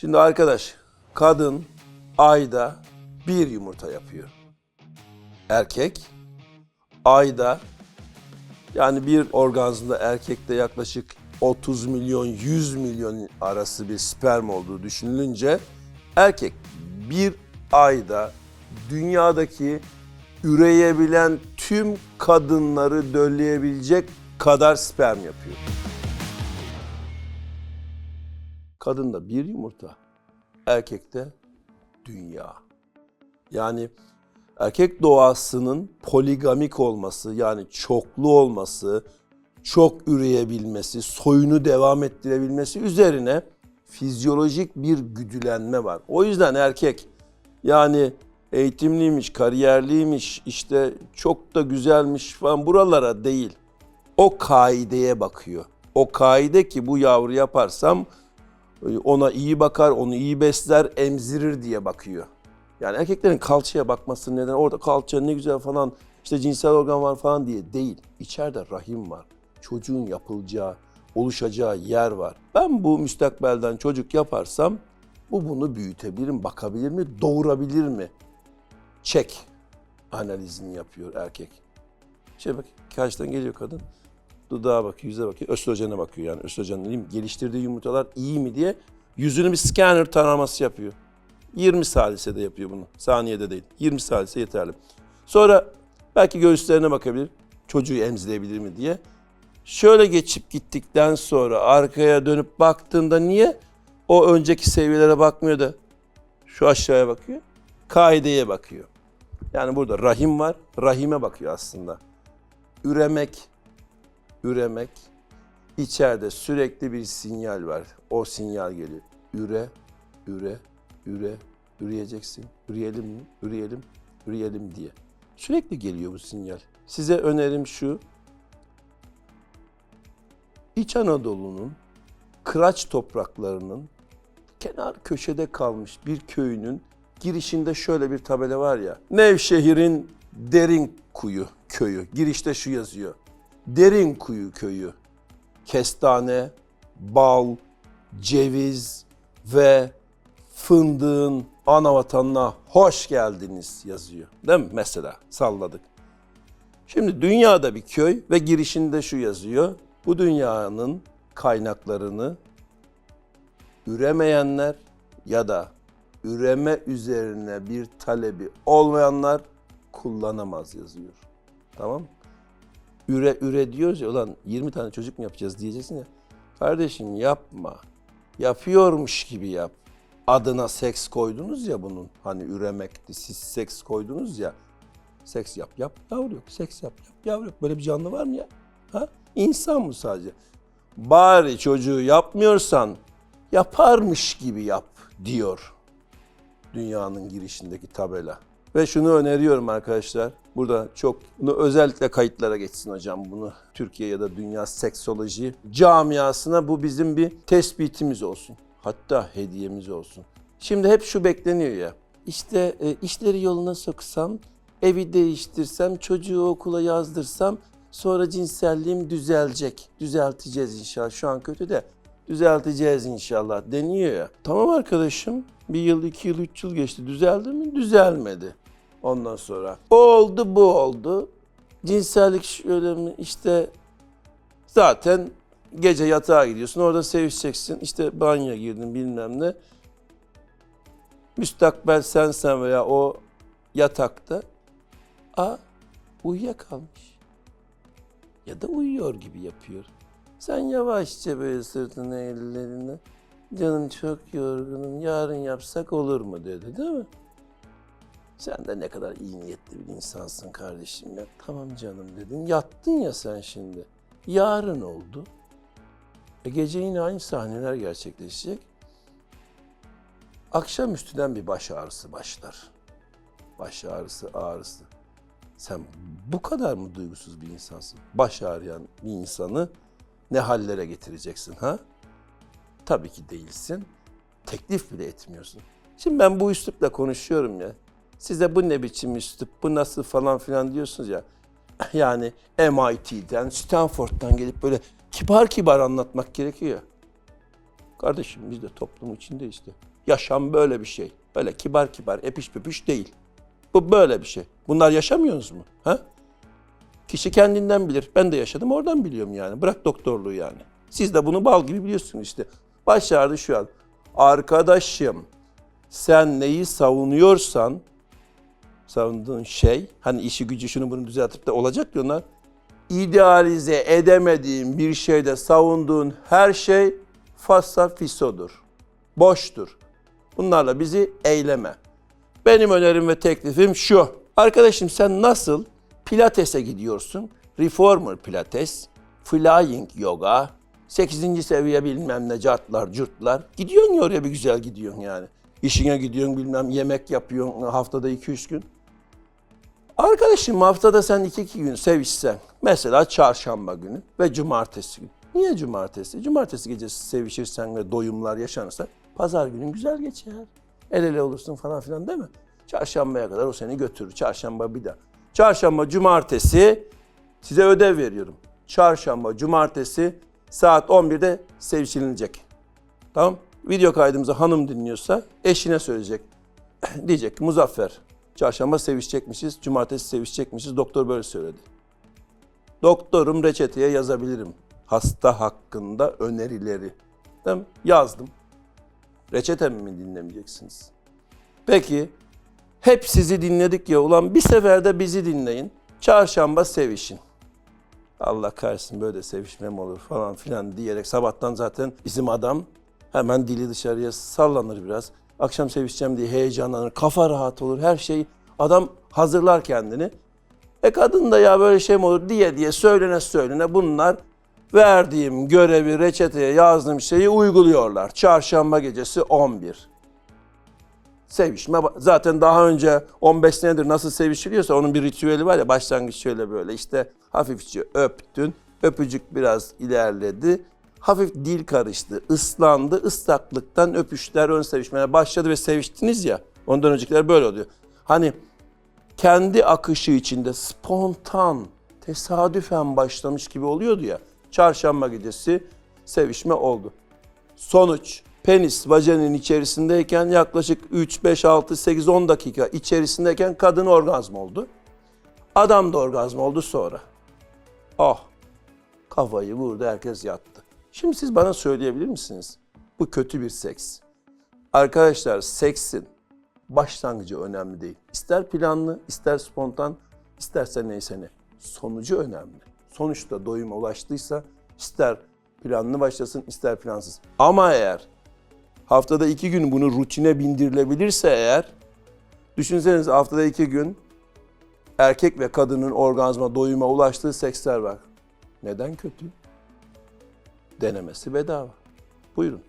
Şimdi arkadaş, kadın ayda bir yumurta yapıyor. Erkek ayda yani bir orgazmda erkekte yaklaşık 30 milyon 100 milyon arası bir sperm olduğu düşünülünce erkek bir ayda dünyadaki üreyebilen tüm kadınları dölleyebilecek kadar sperm yapıyor. Kadında bir yumurta, erkekte dünya. Yani erkek doğasının poligamik olması yani çoklu olması, çok üreyebilmesi, soyunu devam ettirebilmesi üzerine fizyolojik bir güdülenme var. O yüzden erkek yani eğitimliymiş, kariyerliymiş, işte çok da güzelmiş falan buralara değil. O kaideye bakıyor. O kaide ki bu yavru yaparsam ona iyi bakar, onu iyi besler, emzirir diye bakıyor. Yani erkeklerin kalçaya bakması neden orada kalça ne güzel falan işte cinsel organ var falan diye değil. İçeride rahim var. Çocuğun yapılacağı, oluşacağı yer var. Ben bu müstakbelden çocuk yaparsam bu bunu büyütebilir mi, bakabilir mi, doğurabilir mi? Çek analizini yapıyor erkek. Şey bak karşıdan geliyor kadın. Dudağa bakıyor, yüze bakıyor. Östrojene bakıyor yani. Östrojen dediğim geliştirdiği yumurtalar iyi mi diye yüzünü bir scanner taraması yapıyor. 20 salisede yapıyor bunu. Saniyede değil. 20 salise yeterli. Sonra belki göğüslerine bakabilir. Çocuğu emzirebilir mi diye. Şöyle geçip gittikten sonra arkaya dönüp baktığında niye o önceki seviyelere bakmıyor da şu aşağıya bakıyor? Kaideye bakıyor. Yani burada rahim var. Rahime bakıyor aslında. Üremek, üremek. içeride sürekli bir sinyal var. O sinyal geliyor. Üre, üre, üre, üreyeceksin. Üreyelim mi? Üreyelim, üreyelim diye. Sürekli geliyor bu sinyal. Size önerim şu. İç Anadolu'nun kıraç topraklarının kenar köşede kalmış bir köyünün girişinde şöyle bir tabela var ya. Nevşehir'in Derin Kuyu köyü. Girişte şu yazıyor. Derin Kuyu köyü. Kestane, bal, ceviz ve fındığın ana vatanına hoş geldiniz yazıyor. Değil mi? Mesela salladık. Şimdi dünyada bir köy ve girişinde şu yazıyor. Bu dünyanın kaynaklarını üremeyenler ya da üreme üzerine bir talebi olmayanlar kullanamaz yazıyor. Tamam mı? Üre üre diyoruz ya ulan 20 tane çocuk mu yapacağız diyeceksin ya. Kardeşim yapma. Yapıyormuş gibi yap. Adına seks koydunuz ya bunun. Hani üremekti. Siz seks koydunuz ya. Seks yap yap. Yavru yok. Seks yap yap. Yavru yok. Böyle bir canlı var mı ya? Ha? İnsan bu sadece. Bari çocuğu yapmıyorsan yaparmış gibi yap diyor dünyanın girişindeki tabela. Ve şunu öneriyorum arkadaşlar. Burada çok bunu özellikle kayıtlara geçsin hocam bunu. Türkiye ya da dünya seksoloji camiasına bu bizim bir tespitimiz olsun. Hatta hediyemiz olsun. Şimdi hep şu bekleniyor ya. İşte e, işleri yoluna soksam, evi değiştirsem, çocuğu okula yazdırsam sonra cinselliğim düzelecek. Düzelteceğiz inşallah. Şu an kötü de düzelteceğiz inşallah deniyor ya. Tamam arkadaşım bir yıl, iki yıl, üç yıl geçti. Düzeldi mi? Düzelmedi. Ondan sonra o oldu, bu oldu. Cinsellik şöyle mi? İşte zaten gece yatağa gidiyorsun. Orada sevişeceksin. İşte banyo girdin bilmem ne. Müstakbel sensen veya o yatakta. A uyuyakalmış. Ya da uyuyor gibi yapıyor. Sen yavaşça böyle sırtını ellerini canım çok yorgunum yarın yapsak olur mu dedi değil mi? Sen de ne kadar iyi niyetli bir insansın kardeşim ya. Tamam canım dedin. Yattın ya sen şimdi. Yarın oldu. E gece yine aynı sahneler gerçekleşecek. Akşam üstünden bir baş ağrısı başlar. Baş ağrısı, ağrısı. Sen bu kadar mı duygusuz bir insansın? Baş ağrıyan bir insanı ne hallere getireceksin ha? Tabii ki değilsin. Teklif bile etmiyorsun. Şimdi ben bu üslupla konuşuyorum ya. Size bu ne biçim üslup, bu nasıl falan filan diyorsunuz ya. Yani MIT'den, Stanford'dan gelip böyle kibar kibar anlatmak gerekiyor. Kardeşim biz de toplumun içinde işte. Yaşam böyle bir şey. Öyle kibar kibar, epiş püpüş değil. Bu böyle bir şey. Bunlar yaşamıyorsunuz mu? Ha? Kişi kendinden bilir. Ben de yaşadım oradan biliyorum yani. Bırak doktorluğu yani. Siz de bunu bal gibi biliyorsunuz işte. Başardı şu an. Arkadaşım sen neyi savunuyorsan savunduğun şey hani işi gücü şunu bunu düzeltip de olacak ya onlar idealize edemediğin bir şeyde savunduğun her şey fassa fisodur. Boştur. Bunlarla bizi eyleme. Benim önerim ve teklifim şu. Arkadaşım sen nasıl pilatese gidiyorsun? Reformer pilates, flying yoga, 8. seviye bilmem ne cartlar, curtlar. Gidiyorsun ya oraya bir güzel gidiyorsun yani. İşine gidiyorsun bilmem yemek yapıyorsun haftada 2-3 gün. Arkadaşım haftada sen iki, iki gün sevişsen, mesela çarşamba günü ve cumartesi günü. Niye cumartesi? Cumartesi gecesi sevişirsen ve doyumlar yaşanırsa pazar günün güzel geçer. El ele olursun falan filan değil mi? Çarşambaya kadar o seni götürür. Çarşamba bir daha. Çarşamba, cumartesi size ödev veriyorum. Çarşamba, cumartesi saat 11'de sevişilinecek. Tamam? Video kaydımızı hanım dinliyorsa eşine söyleyecek. Diyecek Muzaffer çarşamba sevişecekmişiz, cumartesi sevişecekmişiz. Doktor böyle söyledi. Doktorum reçeteye yazabilirim. Hasta hakkında önerileri. Tamam Yazdım. Reçetemi mi dinlemeyeceksiniz? Peki hep sizi dinledik ya ulan bir seferde bizi dinleyin. Çarşamba sevişin. Allah kahretsin böyle sevişmem olur falan filan diyerek sabahtan zaten bizim adam hemen dili dışarıya sallanır biraz. Akşam sevişeceğim diye heyecanlanır, kafa rahat olur, her şey. Adam hazırlar kendini. E kadın da ya böyle şey mi olur diye diye söylene söylene bunlar verdiğim görevi reçeteye yazdığım şeyi uyguluyorlar. Çarşamba gecesi 11. Sevişme zaten daha önce 15 senedir nasıl sevişiliyorsa onun bir ritüeli var ya başlangıç şöyle böyle işte hafifçe öptün, öpücük biraz ilerledi. Hafif dil karıştı, ıslandı, ıslaklıktan öpüşler ön sevişmeye başladı ve seviştiniz ya. Ondan öncekiler böyle oluyor. Hani kendi akışı içinde spontan, tesadüfen başlamış gibi oluyordu ya. Çarşamba gecesi sevişme oldu. Sonuç penis vajenin içerisindeyken yaklaşık 3, 5, 6, 8, 10 dakika içerisindeyken kadın orgazm oldu. Adam da orgazm oldu sonra. Ah kafayı vurdu herkes yattı. Şimdi siz bana söyleyebilir misiniz? Bu kötü bir seks. Arkadaşlar seksin başlangıcı önemli değil. İster planlı, ister spontan, isterse neyse ne. Sonucu önemli. Sonuçta doyuma ulaştıysa ister planlı başlasın, ister plansız. Ama eğer haftada iki gün bunu rutine bindirilebilirse eğer, düşünseniz haftada iki gün erkek ve kadının orgazma, doyuma ulaştığı seksler var. Neden kötü? Denemesi bedava. Buyurun.